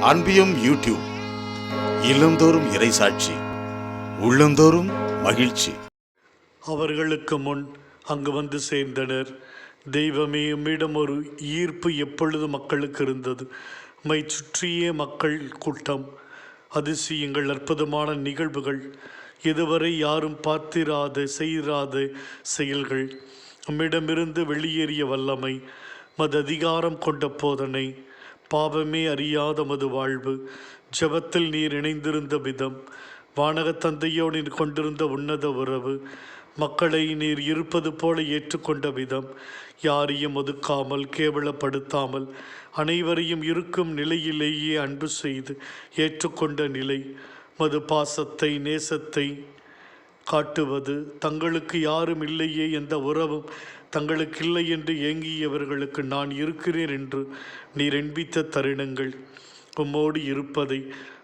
அன்பியும் YouTube இல்லந்தோறும் இறைசாட்சி உள்ளந்தோறும் மகிழ்ச்சி. அவர்களுக்கு முன் அங்கு வந்து சேர்ந்தனர். தெய்வமே உம்மிடம் ஒரு ஈர்ப்பு எப்பொழுது மக்களுக்கு இருந்தது? மை சுற்றியே மக்கள் கூட்டம். அதிசயங்கள் அற்புதமான நிகழ்வுகள். இதுவரை யாரும் பார்த்திராத செய்யாத செயல்கள். நம்மிடமிருந்து வெளியேறிய வல்லமை மத அதிகாரம் கொண்ட போதனை. பாவமே அறியாத மது வாழ்வு. ஜெபத்தில் நீர் இணைந்திருந்த விதம். வானகத் தந்தையோடு நீர் கொண்டிருந்த உன்னத உறவு. மக்களை நீர் இருப்பது போல ஏற்றுக்கொண்ட விதம். யாரையும் ஒதுக்காமல் கேவலப்படுத்தாமல் அனைவரையும் இருக்கும் நிலையிலேயே அன்பு செய்து ஏற்றுக்கொண்ட நிலை. மது பாசத்தை நேசத்தை காட்டுவது தங்களுக்கு யாரும் இல்லையே எந்த உறவும் தங்களுக்கு இல்லை என்று ஏங்கியவர்களுக்கு நான் இருக்கிறேன் என்று நீர் எண்பித்த தருணங்கள். உம்மோடு இருப்பதை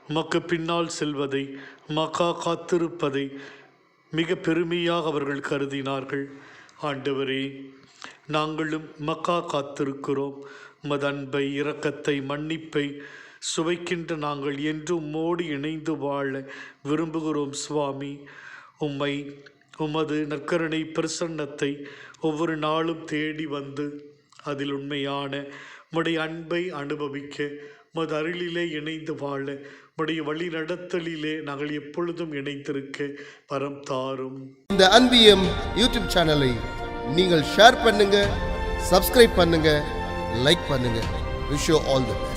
உமக்கு பின்னால் செல்வதை மக்கா காத்திருப்பதை மிக பெருமையாக அவர்கள் கருதினார்கள். ஆண்டவரே நாங்களும் மக்கா காத்திருக்கிறோம். உமது அன்பை இரக்கத்தை மன்னிப்பை சுவைக்கின்ற நாங்கள் என்றும் மோடி இணைந்து வாழ விரும்புகிறோம் சுவாமி. உம்மை உமது நற்கருணை பிரசன்னத்தை ஒவ்வொரு நாளும் தேடி வந்து அதில் உண்மையான உம்முடைய அன்பை அனுபவிக்க உமது அருளிலே இணைந்து வாழ உம்முடைய வழி நடத்தலிலே நாங்கள் எப்பொழுதும் இணைந்திருக்க வரம் தாரும். இந்த அன்பியம் யூடியூப் சேனலை நீங்கள் ஷேர் பண்ணுங்க சப்ஸ்கிரைப் பண்ணுங்க லைக் பண்ணுங்க. Wish all the best